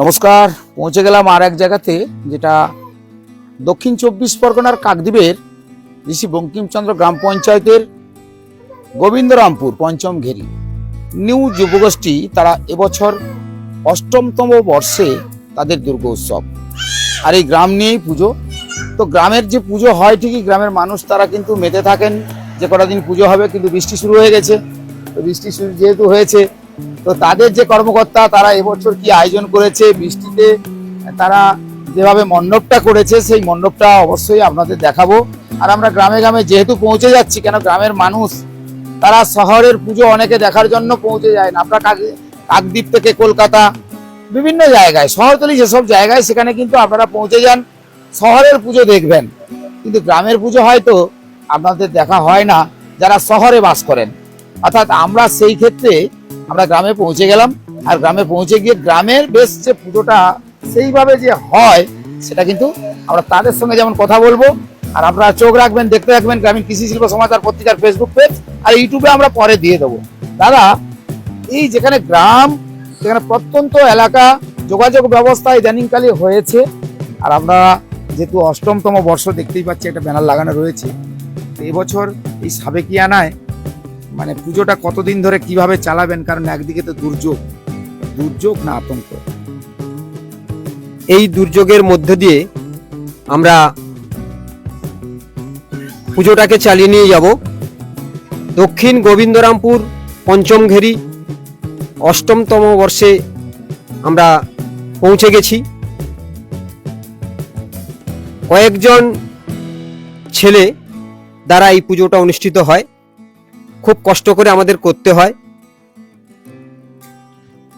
নমস্কার, পৌঁছে গেলাম আর এক জায়গাতে, যেটা দক্ষিণ চব্বিশ পরগনার কাকদ্বীপের ঋষি বঙ্কিমচন্দ্র গ্রাম পঞ্চায়েতের গোবিন্দরামপুর পঞ্চম ঘেরি। নিউ যুবগোষ্ঠী, তারা এবছর অষ্টমতম বর্ষে তাদের দুর্গ উৎসব। আর এই গ্রাম নিয়েই পুজো। তো গ্রামের যে পুজো হয় ঠিকই, গ্রামের মানুষ তারা কিন্তু মেতে থাকেন, যে কটা দিন পুজো হবে, কিন্তু বৃষ্টি শুরু হয়ে গেছে। বৃষ্টি যেহেতু হয়েছে, তো তাদের যে কর্মকর্তা তারা এবছর কি আয়োজন করেছে বৃষ্টিতে, তারা যেভাবে মণ্ডপটা করেছে, সেই মণ্ডপটা অবশ্যই আপনাদের দেখাবো। আর আমরা গ্রামে গ্রামে যেহেতু পৌঁছে যাচ্ছি, কেন গ্রামের মানুষ, তারা শহরের পুজো অনেকে দেখার জন্য পৌঁছে যায় না। আপনার কাক- কাকদ্বীপ থেকে কলকাতা, বিভিন্ন জায়গায়, শহরতলি যেসব জায়গায়, সেখানে কিন্তু আপনারা পৌঁছে যান, শহরের পুজো দেখবেন। কিন্তু গ্রামের পুজো হয়তো আপনাদের দেখা হয় না, যারা শহরে বাস করেন। অর্থাৎ আমরা সেই ক্ষেত্রে আমরা গ্রামে পৌঁছে গেলাম। আর গ্রামে পৌঁছে গিয়ে গ্রামের বেশ যে পুজোটা সেইভাবে যে হয়, সেটা কিন্তু আমরা তাদের সঙ্গে যেমন কথা বলব। আর আপনারা চোখ রাখবেন, দেখতে রাখবেন গ্রামীণ কৃষি শিল্প সমাচার পত্রিকার ফেসবুক পেজ আর ইউটিউবে আমরা পরে দিয়ে দেবো। দাদা, এই যেখানে গ্রাম, সেখানে প্রত্যন্ত এলাকা, যোগাযোগ ব্যবস্থা ইদানিংকালে হয়েছে। আর আমরা যেহেতু অষ্টমতম বর্ষ দেখতেই পাচ্ছি, একটা ব্যানার লাগানো রয়েছে। এবছর এই সাবেকিয়ানায় মানে পুজোটা কতদিন ধরে কীভাবে চালাবেন? কারণ একদিকে তো দুর্যোগ। দুর্যোগ না আতঙ্ক? এই দুর্যোগের মধ্য দিয়ে আমরা পুজোটাকে চালিয়ে নিয়ে যাব। দক্ষিণ গোবিন্দরামপুর পঞ্চম ঘেরি, অষ্টমতম বর্ষে আমরা পৌঁছে গেছি। কয়েকজন ছেলে দ্বারা এই পুজোটা অনুষ্ঠিত হয়। খুব কষ্ট করে আমাদের করতে হয়।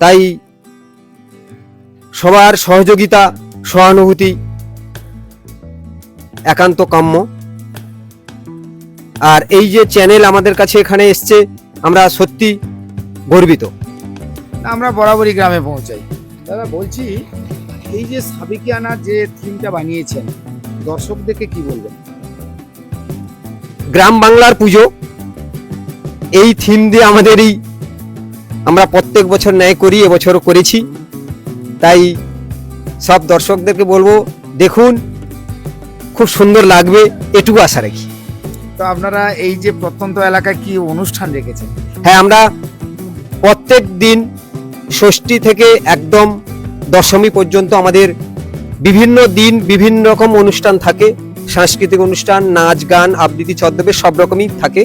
তাই সবার সহযোগিতা সহানুভূতি একান্ত কাম্য। আর এই যে চ্যানেল আমাদের কাছে এখানে এসছে আমরা সত্যি গর্বিত। আমরা বরাবরই গ্রামে পৌঁছাই। দাদা বলছি এই যে সাবেকিয়ানা যে থিমটা বানিয়েছেন দর্শকদেরকে কি বলবেন? গ্রাম বাংলার পুজো এই থিম দিয়ে আমাদের এই আমরা প্রত্যেক বছর ন্যায় করি এবছরও করেছি। তাই সব দর্শকদেরকে বলব দেখুন খুব সুন্দর লাগবে এটুকু আশা রাখি। তো আপনারা এই যে প্রত্যন্ত এলাকায় কি অনুষ্ঠান রেখেছেন? হ্যাঁ আমরা প্রত্যেক দিন ষষ্ঠী থেকে একদম দশমী পর্যন্ত আমাদের বিভিন্ন দিন বিভিন্ন রকম অনুষ্ঠান থাকে। সাংস্কৃতিক অনুষ্ঠান নাচ গান আবৃত্তি ছদ্মবেশ সব রকমই থাকে।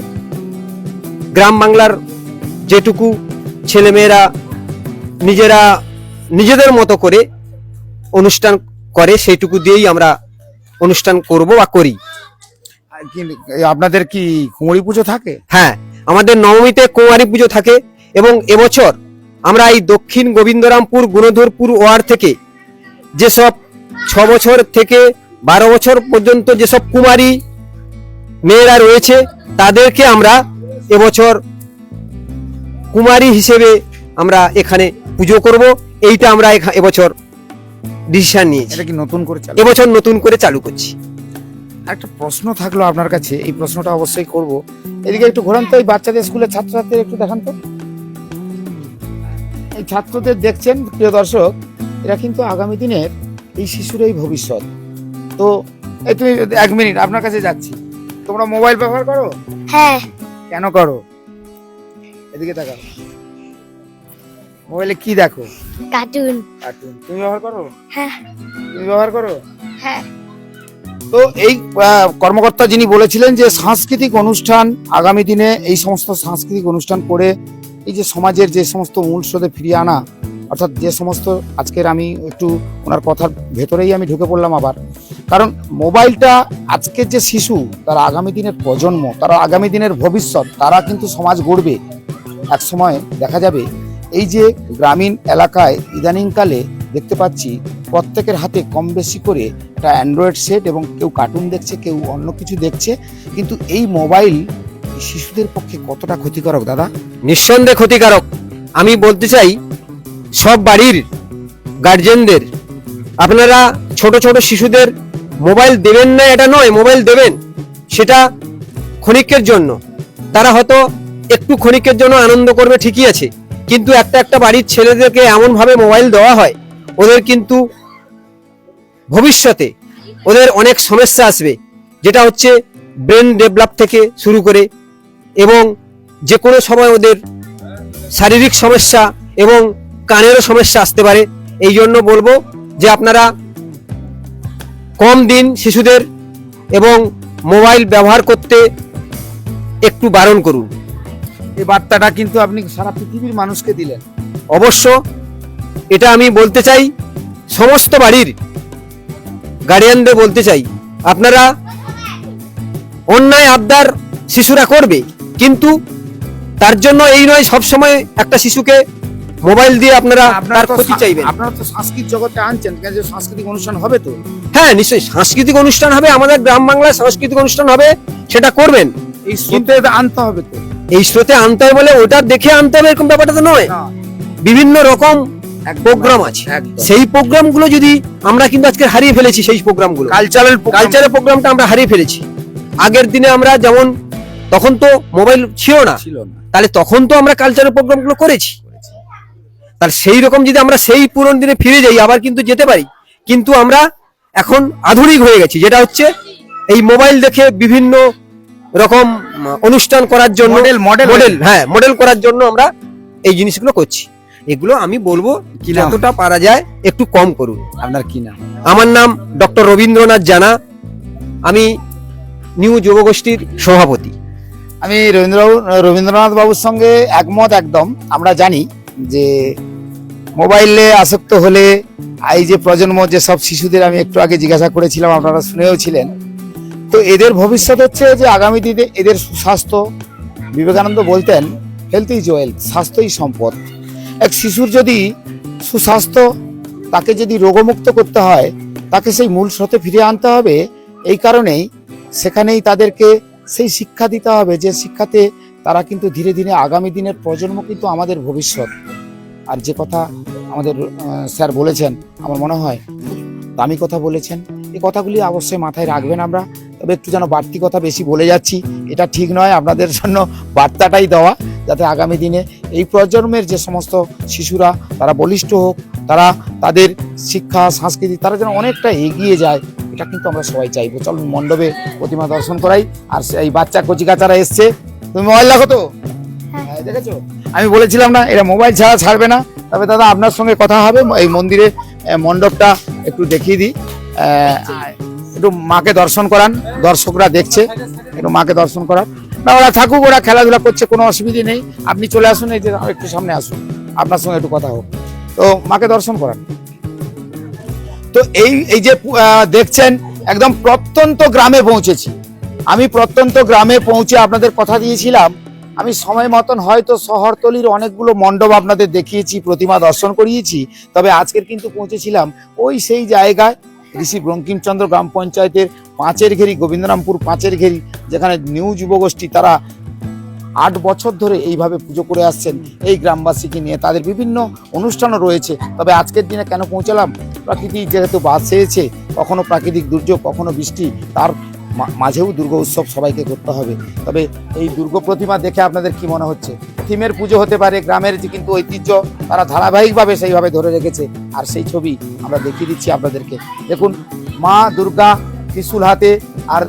গ্রাম বাংলার যেটুকু ছেলেমেয়েরা নিজেরা নিজেদের মতো করে অনুষ্ঠান করে সেইটুকু দিয়েই আমরা অনুষ্ঠান করব বা করি। আপনাদের কি কুমড়ি পুজো থাকে? হ্যাঁ আমাদের নবমীতে কুমারী পুজো থাকে এবং এবছর আমরা এই দক্ষিণ গোবিন্দরামপুর গুণধরপুর ওয়ার্ড থেকে যেসব ছ বছর থেকে বারো বছর পর্যন্ত যেসব কুমারী মেয়েরা রয়েছে তাদেরকে আমরা এবছর কুমারী হিসেবে আমরা এখানে পুজো করব। এইটা আমরা এখা- এবছর ডিসিশন নিয়েছি। এটা কি নতুন করে চালু? এবছর নতুন করে চালু করছি। একটা প্রশ্ন থাকল আপনার কাছে এই প্রশ্নটা অবশ্যই করব। এদিকে একটু ঘোরান তো এই বাচ্চাদের স্কুলের ছাত্রছাত্রীদের একটু দেখান তো। এই ছাত্রদের দেখছেন প্রিয় দর্শক এরা কিন্তু আগামী দিনের এই শিশুরই ভবিষ্যৎ। তো এই তুমি এক মিনিট আপনার কাছে যাচ্ছি। তোমরা মোবাইল ব্যবহার করো? হ্যাঁ। কেন করো? এদিকে তাকাও। মোবাইলে কি দেখো? কার্টুন। কার্টুন। তুমি ব্যবহার করো? হ্যাঁ। তুমি ব্যবহার করো? হ্যাঁ। তো এই কর্মকর্তা যিনি বলেছিলেন যে সাংস্কৃতিক অনুষ্ঠান আগামী দিনে এই সমস্ত সাংস্কৃতিক অনুষ্ঠান করে এই যে সমাজের যে সমস্ত মূল স্রোতে ফিরিয়ে আনা অর্থাৎ যে সমস্ত আজকের আমি একটু ওনার কথার ভেতরেই আমি ঢুকে পড়লাম আবার কারণ মোবাইলটা আজকের যে শিশু, তারা আগামী দিনের প্রজন্ম, তারা আগামী দিনের ভবিষ্যৎ, তারা কিন্তু সমাজ গড়বে। এক সময় দেখা যাবে, এই যে গ্রামীণ এলাকায় ইদানিংকালে দেখতে পাচ্ছি, প্রত্যেকের হাতে কম বেশি করে একটা অ্যান্ড্রয়েড সেট এবং কেউ কার্টুন দেখছে, কেউ অন্য কিছু দেখছে, কিন্তু এই মোবাইল শিশুদের পক্ষে কতটা ক্ষতিকারক, দাদা? নিঃসন্দেহে ক্ষতিকারক। আমি বলতে চাই, সব বাড়ির গার্জেনদের আপনারা ছোট ছোট শিশুদের মোবাইল দেবেন না, এটা নয়, মোবাইল দেবেন। সেটা ক্ষণিকের জন্য। তারা হয়তো একটু ক্ষণিকের জন্য আনন্দ করবে, ঠিকই আছে। কিন্তু একটা একটা বাড়ির ছেলেদেরকে এমন ভাবে মোবাইল দেওয়া হয়, ওদের কিন্তু ভবিষ্যতে ওদের অনেক সমস্যা আসবে, যেটা হচ্ছে ব্রেন ডেভেলপ থেকে শুরু করে এবং যে কোনো সময় ওদের শারীরিক সমস্যা এবং কানেরও সমস্যা আসতে পারে। এই জন্য বলব যে আপনারা কম দিন শিশুদের এবং মোবাইল ব্যবহার করতে একটু বারণ করুন। এই বার্তাটা কিন্তু আপনি সারা পৃথিবীর মানুষকে দিলেন। অবশ্য এটা আমি বলতে চাই সমস্ত বাড়ির গার্ডিয়ানদের বলতে চাই আপনারা অন্যায় আবদার শিশুরা করবে কিন্তু তার জন্য এই নয় সবসময় একটা শিশুকে মোবাইল দিয়ে আপনারা তার তো ক্ষতি চাইবেন। আপনারা তো সাংস্কৃতিক জগতে আনছেন কেন যে সাংস্কৃতিক অনুষ্ঠান হবে তো? হ্যাঁ নিশ্চয়ই সাংস্কৃতিক অনুষ্ঠান হবে আমাদের গ্রাম বাংলায় সাংস্কৃতিক অনুষ্ঠান হবে সেটা করবেন। এই স্রোতে আনতে হবে তো। এই স্রোতে আনতে হবে বলে ওটা দেখে আনতে হবে এরকম ব্যাপারটা তো নয়। বিভিন্ন রকম প্রোগ্রাম আছে। সেই প্রোগ্রামগুলো যদি আমরা কিন্তু আজকে হারিয়ে ফেলেছি সেই প্রোগ্রামগুলো। কালচারাল কালচারের প্রোগ্রামটা আমরা হারিয়ে ফেলেছি। আগের দিনে আমরা যেমন তখন তো মোবাইল ছিল না। ছিল না। তাহলে তখন তো আমরা কালচারের প্রোগ্রামগুলো করেছি। তাহলে সেই রকম যদি আমরা সেই পুরনো দিনে ফিরে যাই আবার কিন্তু যেতে পারি। কিন্তু আমরা এখন আধুনিক হয়ে গেছি যেটা হচ্ছে এই মোবাইল দেখে বিভিন্ন রকম অনুষ্ঠান করার জন্য Model, model মডেল হ্যাঁ মডেল করার জন্য আমরা এই জিনিসগুলো করছি। এগুলো আমি বলব কি যতটা পারা যায় একটু কম করুন। আপনার কি নাম? আমার নাম ডক্টর রবীন্দ্রনাথ জানা। আমি নিউ যুবগোষ্ঠীর সভাপতি। আমি রবীন্দ্রবাবু রবীন্দ্রনাথ বাবুর সঙ্গে একমত একদম। আমরা জানি যে মোবাইলে আসক্ত হলে এই যে প্রজন্ম, যে সব শিশুদের আমি একটু আগে জিজ্ঞাসা করেছিলাম, আপনারা শুনেও ছিলেন। তো এদের ভবিষ্যৎ হচ্ছে যে আগামী দিনে এদের সুস্বাস্থ্য। বিবেকানন্দ বলতেন হেলথ ইজ ওয়েলথ স্বাস্থ্যই সম্পদ। এক শিশুর যদি সুস্বাস্থ্য, তাকে যদি রোগমুক্ত করতে হয়, তাকে সেই মূল স্রোতে ফিরিয়ে আনতে হবে। এই কারণেই সেখানেই তাদেরকে সেই শিক্ষা দিতে হবে যে শিক্ষাতে তারা কিন্তু ধীরে ধীরে আগামী দিনের প্রজন্ম কিন্তু আমাদের ভবিষ্যৎ। আর যে কথা আমাদের স্যার বলেছেন আমার মনে হয় দামি কথা বলেছেন এই কথাগুলি অবশ্যই মাথায় রাখবেন আমরা। তবে একটু যেন বাড়তি কথা বেশি বলে যাচ্ছি এটা ঠিক নয় আপনাদের জন্য বার্তাটাই দেওয়া যাতে আগামী দিনে এই প্রজন্মের যে সমস্ত শিশুরা তারা বলিষ্ঠ হোক তারা তাদের শিক্ষা সংস্কৃতি তারা যেন অনেকটা এগিয়ে যায় এটা কিন্তু আমরা সবাই চাইব। চলুন মণ্ডপে প্রতিমা দর্শন করাই আর এই বাচ্চা কচিকাচারা এসছে। তুমি মোবাইল রাখো তো হ্যাঁ, দেখেছ? আমি বলেছিলাম না এটা মোবাইল ছাড়া ছাড়বে না। তবে দাদা, আপনার সঙ্গে কথা হবে, এই মন্দিরে মণ্ডপটা একটু দেখিয়ে দিই। একটু মাকে দর্শন করান, দর্শকরা দেখছে, একটু মাকে দর্শন করান। না, ওরা থাকুক, ওরা খেলাধুলা করছে, কোনো অসুবিধে নেই। আপনি চলে আসুন, এই যে একটু সামনে আসুন। আপনার সঙ্গে একটু কথা হোক। তো মাকে দর্শন করান। তো এই এই যে দেখছেন, একদম প্রত্যন্ত গ্রামে পৌঁছেছি। আমি প্রত্যন্ত গ্রামে পৌঁছে আপনাদের কথা দিয়েছিলাম আমি সময় মতন হয়তো শহরতলির অনেকগুলো মণ্ডপ আপনাদের দেখিয়েছি, প্রতিমা দর্শন করিয়েছি, তবে আজকের কিন্তু পৌঁছেছিলাম ওই সেই জায়গায় ঋষি বঙ্কিমচন্দ্র গ্রাম পঞ্চায়েতের পাঁচের ঘেরি, গোবিন্দরামপুর পাঁচের ঘেরি, যেখানে নিউ যুবগোষ্ঠী তারা আট বছর ধরে এইভাবে পুজো করে আসছেন এই গ্রামবাসীকে নিয়ে। তাদের বিভিন্ন অনুষ্ঠানও রয়েছে, তবে আজকের দিনে কেন পৌঁছালাম? প্রাকৃতিক যেহেতু বাস সেরেছে কখনো প্রাকৃতিক দুর্যোগ, কখনো বৃষ্টি, তার মাঝেও দুর্গা উৎসব সবাইকে করতে হবে। তবে এই দুর্গা প্রতিমা দেখে আপনাদের কি মনে হচ্ছে? থিমের পুজো হতে পারে, গ্রামের যে কিন্তু ঐতিহ্য, তারা ধারাবাহিকভাবে সেইভাবে ধরে রেখেছে। আর সেই ছবি আমরা দেখিয়ে দিচ্ছি আপনাদেরকে। দেখুন, মা দুর্গা ত্রিশূল হাতে, আর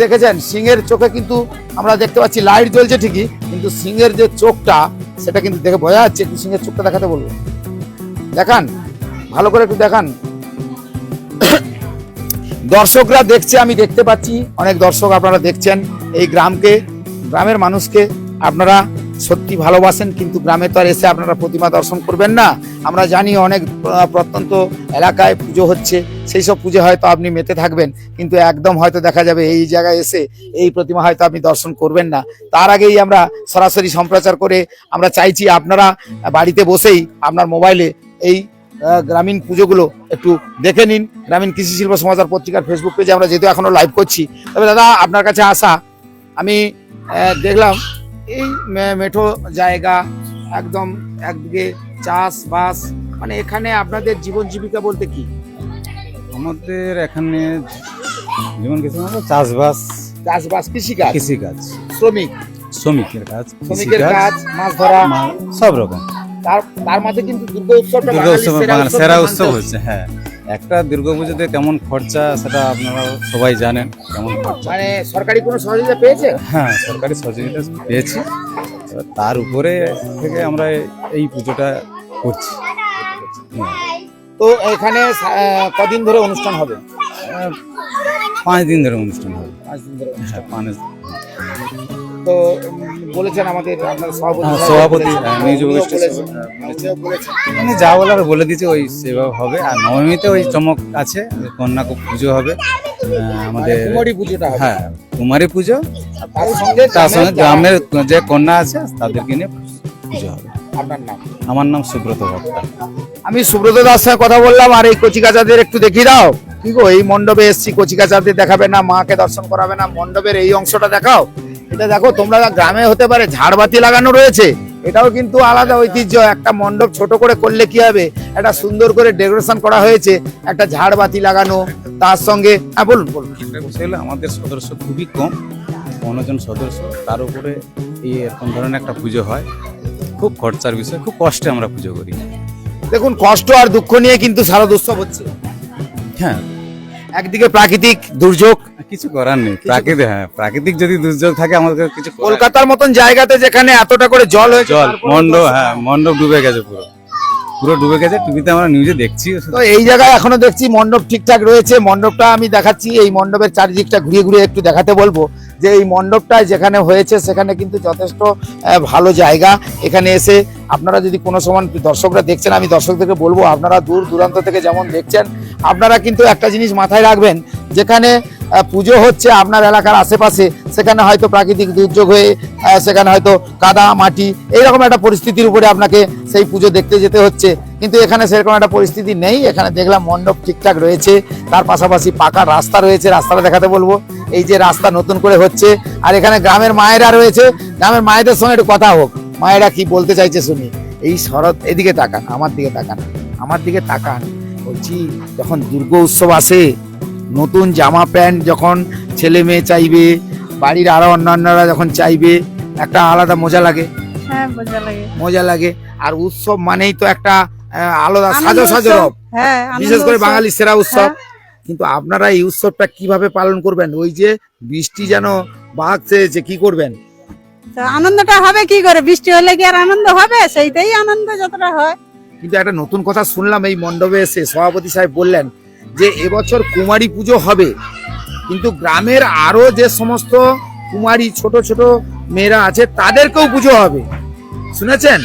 দেখেছেন, সিংহের চোখে কিন্তু আমরা দেখতে পাচ্ছি, লাইট জ্বলছে ঠিকই, কিন্তু সিংহের যে চোখটা, সেটা কিন্তু দেখে বোঝা যাচ্ছে একটু সিংহের চোখটা দেখাতে বলব। দেখান, ভালো করে একটু দেখান। দর্শকরা দেখছে, আমি দেখতে পাচ্ছি। অনেক দর্শক আপনারা দেখছেন এই গ্রামকে, গ্রামের মানুষকে। আপনারা সত্যি ভালোবাসেন, কিন্তু গ্রামে তো আর এসে আপনারা প্রতিমা দর্শন করবেন না। আমরা জানি অনেক প্রত্যন্ত এলাকায় পুজো হচ্ছে, সেই সব পুজো হয়তো আপনি মেতে থাকবেন, কিন্তু একদম হয়তো দেখা যাবে এই জায়গায় এসে এই প্রতিমা হয়তো আপনি দর্শন করবেন না। তার আগেই আমরা সরাসরি সম্প্রচার করে আমরা চাইছি আপনারা বাড়িতে বসেই আপনার মোবাইলে এই গ্রামীণ পুজোগুলো একটু দেখে নিন। গ্রামীণ কৃষি শিল্প সমাচার পত্রিকার ফেসবুক পেজে আমরা যেহেতু এখনও লাইভ করছি তবে দাদা আপনার কাছে আসা আমি দেখলাম এই মেঠো জায়গা একদম একদিকে চাষবাস মানে এখানে আপনাদের জীবন জীবিকা বলতে কি? আমাদের এখানে যেমন কিছু চাষবাস চাষবাস কৃষিকাজ? কৃষিকাজ। শ্রমিক? শ্রমিকের কাজ শ্রমিকের কাজ মাছ ধরা? সব রকম। তার তার মাঝে কিন্তু দুর্গা উৎসবটা দুর্গা বাঙালির উৎসব উৎসব সেরা উৎসব হচ্ছে হ্যাঁ। একটা দুর্গা পুজোতে কেমন খরচা সেটা আপনারা সবাই জানেন কেমন খরচা। মানে সরকারি কোনো সহযোগিতা পেয়েছে? হ্যাঁ সরকারি সহযোগিতা পেয়েছি। তার উপরে থেকে আমরা এই পুজোটা করছি। তো এখানে কদিন ধরে অনুষ্ঠান হবে? পাঁচ দিন ধরে অনুষ্ঠান হবে। পাঁচ দিন ধরে হ্যাঁ পাঁচ তো বলেছেন আমাদের আপনার সভাপতি হ্যাঁ, হ্যাঁ। মানে যা বলার বলে দিয়েছে ওই সেভাবে হবে। আর নবমীতে ওই চমক আছে কন্যা পুজো হবে। আমাদের কুমারী পুজোটা হ্যাঁ কুমারী পুজো। তার সঙ্গে তার সঙ্গে গ্রামের গ্রামের যে কন্যা আছে তাদেরকে নিয়ে পুজো হবে। আপনার নাম? আমার নাম সুব্রত ভক্তা আমি সুব্রত দাস সঙ্গে কথা বললাম আর এই কচিকাচাদের একটু দেখিয়ে দাও। কি গো এই মণ্ডপে এসছি কচিকাচাদের দেখাবে না মাকে দর্শন করাবে না মণ্ডপের এই অংশটা দেখাও। এটা দেখো তোমরা গ্রামে হতে পারে ঝাড়বাতি লাগানো রয়েছে এটাও কিন্তু আলাদা ঐতিহ্য। একটা মণ্ডপ ছোট করে করলে কি হবে? একটা সুন্দর করে ডেকোরেশন করা হয়েছে একটা ঝাড়বাতি লাগানো তার সঙ্গে হ্যাঁ বলুন বলুন। আমাদের সদস্য খুবই কম পনেরো জন সদস্য তার উপরে এই এরকম ধরনের একটা পুজো হয়। খুব খরচার বিষয় খুব কষ্টে আমরা পুজো করি। দেখুন কষ্ট আর দুঃখ নিয়ে কিন্তু শারদ উৎসব হচ্ছে। হ্যাঁ একদিকে প্রাকৃতিক দুর্যোগ। কিছু করার নেই। প্রাকৃতিক হ্যাঁ প্রাকৃতিক যদি দুর্যোগ থাকে আমাদের কিছু কলকাতার মতন জায়গাতে যেখানে এতটা করে জল হয়েছে জল মন্ড হ্যাঁ মণ্ডপ ডুবে গেছে পুরো। পুরো ডুবে গেছে টিভিতে আমরা নিউজে দেখছি। তো এই জায়গায় এখনও দেখছি মণ্ডপ ঠিকঠাক রয়েছে। মণ্ডপটা আমি দেখাচ্ছি এই মণ্ডপের চারিদিকটা ঘুরিয়ে ঘুরিয়ে একটু দেখাতে বলব। যে এই মণ্ডপটা যেখানে হয়েছে, সেখানে কিন্তু যথেষ্ট ভালো জায়গা। এখানে এসে আপনারা যদি কোনো সময় দর্শকরা দেখছেন, আমি দর্শকদেরকে বলব, আপনারা দূর দূরান্ত থেকে যেমন দেখছেন, আপনারা কিন্তু একটা জিনিস মাথায় রাখবেন, যেখানে পুজো হচ্ছে আপনার এলাকার আশেপাশে, সেখানে হয়তো প্রাকৃতিক দুর্যোগ হয়ে সেখানে হয়তো কাদা, মাটি, এইরকম একটা পরিস্থিতির উপরে আপনাকে সেই পুজো দেখতে যেতে হচ্ছে। কিন্তু এখানে সেরকম একটা পরিস্থিতি নেই। এখানে দেখলাম মণ্ডপ ঠিকঠাক রয়েছে। তার পাশাপাশি পাকা রাস্তা রয়েছে। রাস্তাটা দেখাতে বলব। এই যে রাস্তা নতুন করে হচ্ছে। আর এখানে গ্রামের মায়েরা রয়েছে। গ্রামের মায়েদের সঙ্গে একটু কথা হোক। মায়েরা কি বলতে চাইছে শুনি। এই শরৎ এদিকে তাকান আমার দিকে তাকান। আমার দিকে তাকান। বলছি যখন দুর্গা উৎসব আসে নতুন জামা প্যান্ট যখন ছেলে মেয়ে চাইবে বাড়ির আরও অন্যান্যরা যখন চাইবে একটা আলাদা মজা লাগে। হ্যাঁ মজা লাগে। আর উৎসব মানেই তো একটা আলাদা সাজো সাজো রব। হ্যাঁ বিশেষ করে বাঙালি সেরা উৎসব। হ্যাঁ। কিন্তু আপনারা এই উৎসবটা কীভাবে পালন করবেন? ওই যে বৃষ্টি যেন বাঘ যে কি করবেন? আনন্দটা হবে কি করে? বৃষ্টি হলে কি আর আনন্দ হবে? সেইটাই আনন্দ যতটা হয়। কিন্তু একটা নতুন কথা শুনলাম এই মণ্ডপে এসে সভাপতি সাহেব বললেন যে এবছর কুমারী পুজো হবে। কিন্তু গ্রামের আরও যে সমস্ত কুমারী ছোট ছোট মেয়েরা আছে তাদেরকেও পুজো হবে। শুনেছেন?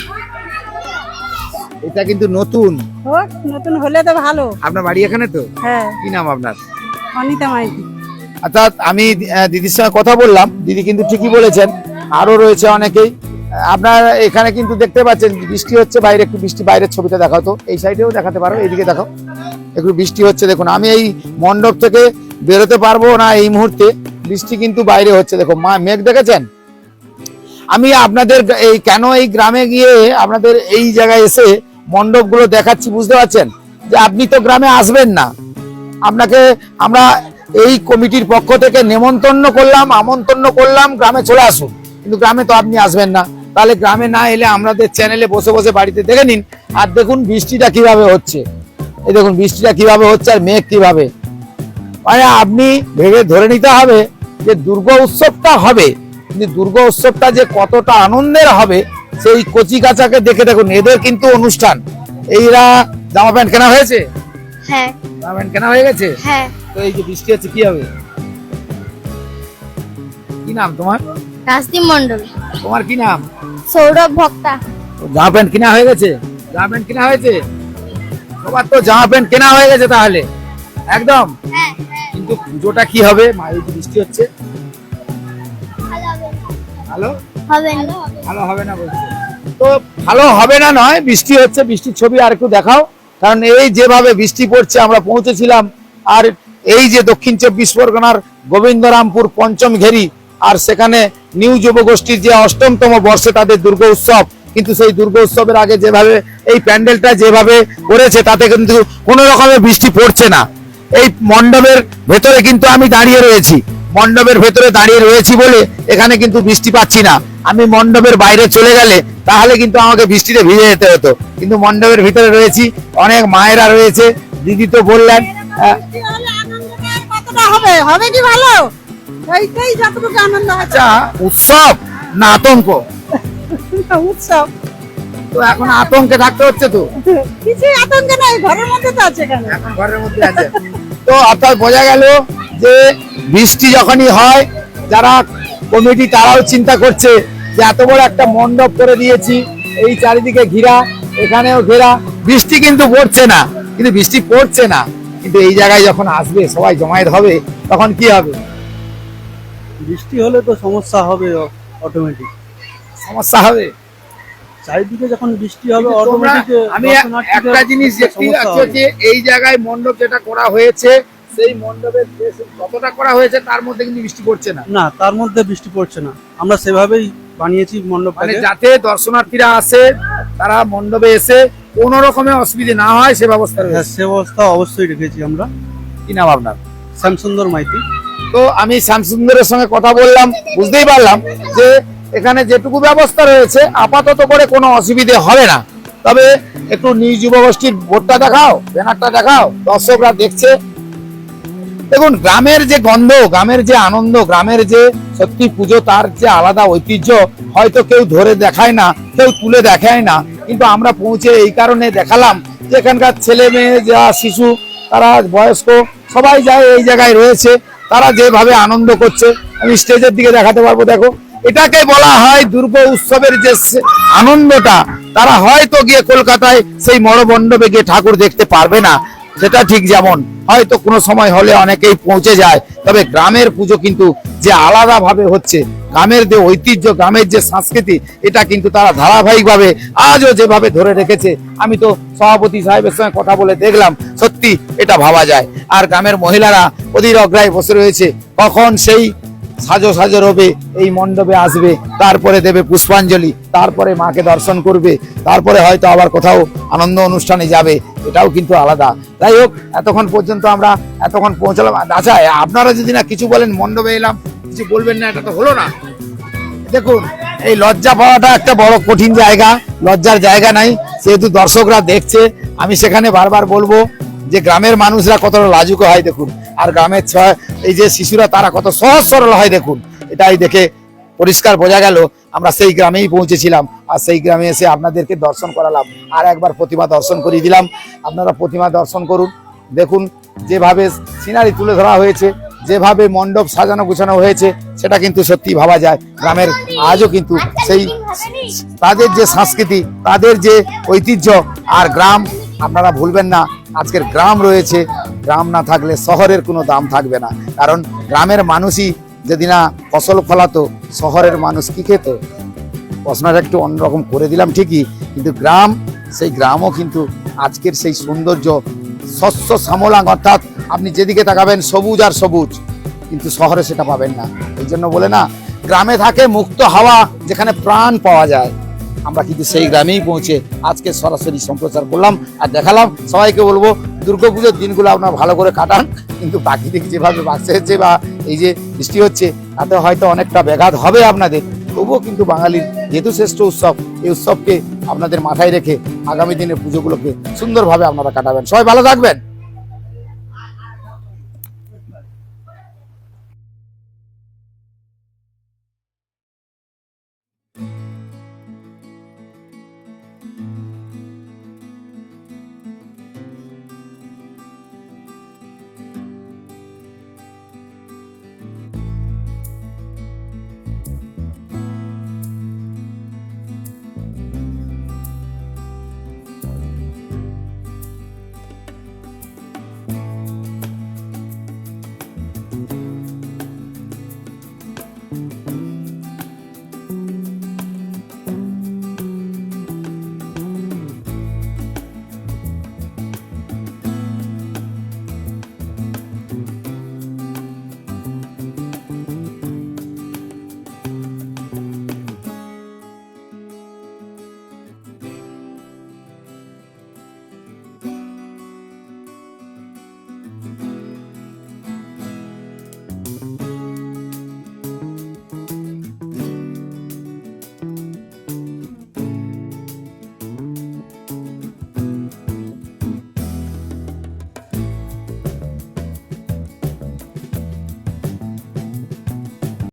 এটা কিন্তু নতুন। হোক নতুন হলে তো ভালো। আপনার বাড়ি এখানে তো? হ্যাঁ। কি নাম আপনার? অনিতা মাইতি। অর্থাৎ আমি দিদির সঙ্গে কথা বললাম। দিদি কিন্তু ঠিকই বলেছেন আরও রয়েছে অনেকেই। আপনার এখানে কিন্তু দেখতে পাচ্ছেন বৃষ্টি হচ্ছে বাইরে একটু বৃষ্টি বাইরের ছবিটা দেখাও তো। এই সাইডেও দেখাতে পারো এইদিকে দেখাও একটু বৃষ্টি হচ্ছে দেখুন। আমি এই মণ্ডপ থেকে বেরোতে পারব না এই মুহূর্তে। বৃষ্টি কিন্তু বাইরে হচ্ছে দেখো মা মেঘ দেখেছেন? আমি আপনাদের এই কেন এই গ্রামে গিয়ে আপনাদের এই জায়গায় এসে মণ্ডপগুলো দেখাচ্ছি, বুঝতে পারছেন? যে আপনি তো গ্রামে আসবেন না। আপনাকে আমরা এই কমিটির পক্ষ থেকে নেমন্তন্ন করলাম, আমন্ত্রণ করলাম, গ্রামে চলে আসুন। কিন্তু গ্রামে তো আপনি আসবেন না। তাহলে গ্রামে না এলে আমাদের চ্যানেলে বসে বসে বাড়িতে দেখে নিন। আর দেখুন বৃষ্টিটা কীভাবে হচ্ছে। এই দেখুন বৃষ্টিটা কীভাবে হচ্ছে আর মেঘ কীভাবে। মানে আপনি ভেবে ধরে নিতে হবে যে দুর্গা উৎসবটা হবে। কিন্তু দুর্গা উৎসবটা যে কতটা আনন্দের হবে সেই কচি কাচাকে দেখে দেখুন। এদের কিন্তু অনুষ্ঠান। এইরা জামা প্যান্ট কেনা হয়েছে? হ্যাঁ। জামা প্যান্ট কেনা হয়ে গেছে? হ্যাঁ। তো এই যে বৃষ্টি হচ্ছে কি হবে? কি নাম তোমার? রাজদীপ মন্ডল তোমার কি নাম? সৌরভ ভক্তা। জামা প্যান্ট কেনা হয়ে গেছে? জামা প্যান্ট কেনা হয়েছে? সবার তো জামা প্যান্ট কেনা হয়ে গেছে তাহলে। একদম? হ্যাঁ কিন্তু পুজোটা কি হবে? মা এই বৃষ্টি হচ্ছে ভালো? হবে না। ভালো হবে না বলছে। তো ভালো হবে না নয় বৃষ্টি হচ্ছে বৃষ্টির ছবি আর একটু দেখাও। কারণ এই যেভাবে বৃষ্টি পড়ছে আমরা পৌঁছেছিলাম আর এই যে দক্ষিণ চব্বিশ পরগনার গোবিন্দরামপুর পঞ্চম ঘেরি আর সেখানে নিউ যুব গোষ্ঠীর যে অষ্টমতম বর্ষে তাদের দুর্গ উৎসব কিন্তু সেই দুর্গা উৎসবের আগে যেভাবে এই প্যান্ডেলটা যেভাবে করেছে তাতে কিন্তু কোনো রকমের বৃষ্টি পড়ছে না। এই মণ্ডপের ভেতরে কিন্তু আমি দাঁড়িয়ে রয়েছি। মণ্ডপের ভেতরে দাঁড়িয়ে রয়েছি বলে এখানে কিন্তু বৃষ্টি পাচ্ছি না। আমি মণ্ডপের বাইরে চলে গেলে তাহলে কিন্তু আমাকে বৃষ্টিতে ভিজে যেতে হতো। কিন্তু মণ্ডপের ভিতরে রয়েছি অনেক মায়েরা রয়েছে দিদি তো বললেন কতটা হবে? হবে কি ভালো? এইটাই যতটুকু আনন্দ আচ্ছা উৎসব না আতঙ্ক? উৎসব। তো এখন আতঙ্কে থাকতে হচ্ছে তো? কিছুই আতঙ্ক নাই ঘরের মধ্যে তো আছে এখন ঘরের মধ্যে আছে। তো অর্থাৎ বোঝা গেল যে বৃষ্টি যখনই হয় যারা কমিটি তারাও চিন্তা করছে যে এত বড় একটা মণ্ডপ করে দিয়েছি এই চারিদিকে ঘিরা এখানেও ঘেরা। বৃষ্টি কিন্তু পড়ছে না কিন্তু বৃষ্টি পড়ছে না। কিন্তু এই জায়গায় যখন আসবে সবাই জমায়েত হবে তখন কি হবে? বৃষ্টি হলে তো সমস্যা হবে অটোমেটিক সমস্যা হবে। চারিদিকে যখন বৃষ্টি হবে অটোমেটিক আমি একটা জিনিস দেখতে পাচ্ছি যে এই জায়গায় মণ্ডপ যেটা করা হয়েছে সেই মণ্ডপের কতটা করা হয়েছে তার মধ্যে কিন্তু বৃষ্টি পড়ছে না। না তার মধ্যে বৃষ্টি পড়ছে না। আমরা সেভাবেই বানিয়েছি মানে মণ্ডপটাকে যাতে দর্শনার্থীরা আসে তারা মণ্ডপে এসে কোন রকমের অসুবিধে না হয় সে ব্যবস্থা হ্যাঁ রয়েছে সে ব্যবস্থা অবশ্যই রেখেছি আমরা। কি নাম আপনার? শ্যামসুন্দর মাইতি। তো আমি শ্যামসুন্দরের সঙ্গে কথা বললাম বুঝতেই পারলাম যে এখানে যেটুকু ব্যবস্থা রয়েছে আপাতত করে কোনো অসুবিধে হবে না। তবে একটু নিজ যুবগোষ্ঠীর বোর্ডটা দেখাও ব্যানারটা দেখাও দর্শকরা দেখছে দেখুন, গ্রামের যে গন্ধ, গ্রামের যে আনন্দ, গ্রামের যে সত্যি পুজো, তার যে আলাদা ঐতিহ্য, হয়তো কেউ ধরে দেখায় না, কেউ তুলে দেখায় না। কিন্তু আমরা পৌঁছে এই কারণে দেখালাম যে এখানকার ছেলে মেয়ে, যা শিশু, তারা বয়স্ক, সবাই যায় এই জায়গায় রয়েছে। তারা যেভাবে আনন্দ করছে, আমি স্টেজের দিকে দেখাতে পারব, দেখো। এটাকে বলা হয় দুর্গ উৎসবের যে আনন্দটা, তারা হয়তো গিয়ে কলকাতায় সেই মড়মণ্ডপে গিয়ে ঠাকুর দেখতে পারবে না। সেটা ঠিক যেমন, হয়তো কোনো সময় হলে অনেকেই পৌঁছে যায়, তবে গ্রামের পুজো কিন্তু যে আলাদাভাবে হচ্ছে, গ্রামের যে ঐতিহ্য, গ্রামের যে সংস্কৃতি, এটা কিন্তু তারা ধারাবাহিকভাবে আজও যেভাবে ধরে রেখেছে, আমি তো সভাপতি সাহেবের সঙ্গে কথা বলে দেখলাম, সত্যি এটা ভাবা যায়। আর গ্রামের মহিলারা অধীর অগ্রায় বসে রয়েছে, কখন সেই সাজো সাজো রবে, এই মণ্ডপে আসবে, তারপরে দেবে পুষ্পাঞ্জলি, তারপরে মাকে দর্শন করবে, তারপরে হয়তো আবার কোথাও আনন্দ অনুষ্ঠানে যাবে, এটাও কিন্তু আলাদা। যাই হোক, এতক্ষণ পর্যন্ত আমরা এতক্ষণ পৌঁছালাম। আচ্ছা আপনারা যদি না কিছু বলেন, মণ্ডপে এলাম, কিছু বলবেন না, এটা তো হলো না। দেখুন, এই লজ্জা পাওয়াটা একটা বড় কঠিন জায়গা, লজ্জার জায়গা নাই সেহেতু দর্শকরা দেখছে, আমি সেখানে বারবার বলব যে গ্রামের মানুষরা কতটা লাজুক হয় দেখুন। আর গ্রামের ছয় এই যে শিশুরা, তারা কত সহজ সরল হয় দেখুন। এটাই দেখে পরিষ্কার বোঝা গেল। আমরা সেই গ্রামেই পৌঁছেছিলাম। আর সেই গ্রামে এসে আপনাদেরকে দর্শন করালাম। আর একবার প্রতিমা দর্শন করিয়ে দিলাম। আপনারা প্রতিমা দর্শন করুন। দেখুন, যেভাবে সিনারি তুলে ধরা হয়েছে, যেভাবে মণ্ডপ সাজানো গুছানো হয়েছে, সেটা কিন্তু সত্যি ভাবা যায়। গ্রামের আজও কিন্তু সেই তাদের যে সংস্কৃতি, তাদের যে ঐতিহ্য, আর গ্রাম আপনারা ভুলবেন না। আজকের গ্রাম রয়েছে, গ্রাম না থাকলে শহরের কোনো দাম থাকবে না। কারণ গ্রামের মানুষই যদি না ফসল ফলাতো, শহরের মানুষ কি খেত? প্রশ্নটা একটু অন্যরকম করে দিলাম ঠিকই, কিন্তু গ্রাম, সেই গ্রামও কিন্তু আজকের সেই সৌন্দর্য শস্য শ্যামলাং, অর্থাৎ আপনি যেদিকে তাকাবেন সবুজ আর সবুজ, কিন্তু শহরে সেটা পাবেন না। এই জন্য বলে না, গ্রামে থাকে মুক্ত হাওয়া যেখানে প্রাণ পাওয়া যায়। আমরা কিন্তু সেই গ্রামেই পৌঁছে আজকে সরাসরি সম্প্রচার করলাম আর দেখালাম। সবাইকে বলব দুর্গাপুজোর দিনগুলো আপনারা ভালো করে কাটান, কিন্তু বাকি দিক যেভাবে বাসে হচ্ছে বা এই যে বৃষ্টি হচ্ছে, তাতে হয়তো অনেকটা ব্যাঘাত হবে আপনাদের। তবুও কিন্তু বাঙালির যেহেতু শ্রেষ্ঠ উৎসব, এই উৎসবকে আপনাদের মাথায় রেখে আগামী দিনের পুজোগুলোকে সুন্দরভাবে আপনারা কাটাবেন। সবাই ভালো থাকবেন।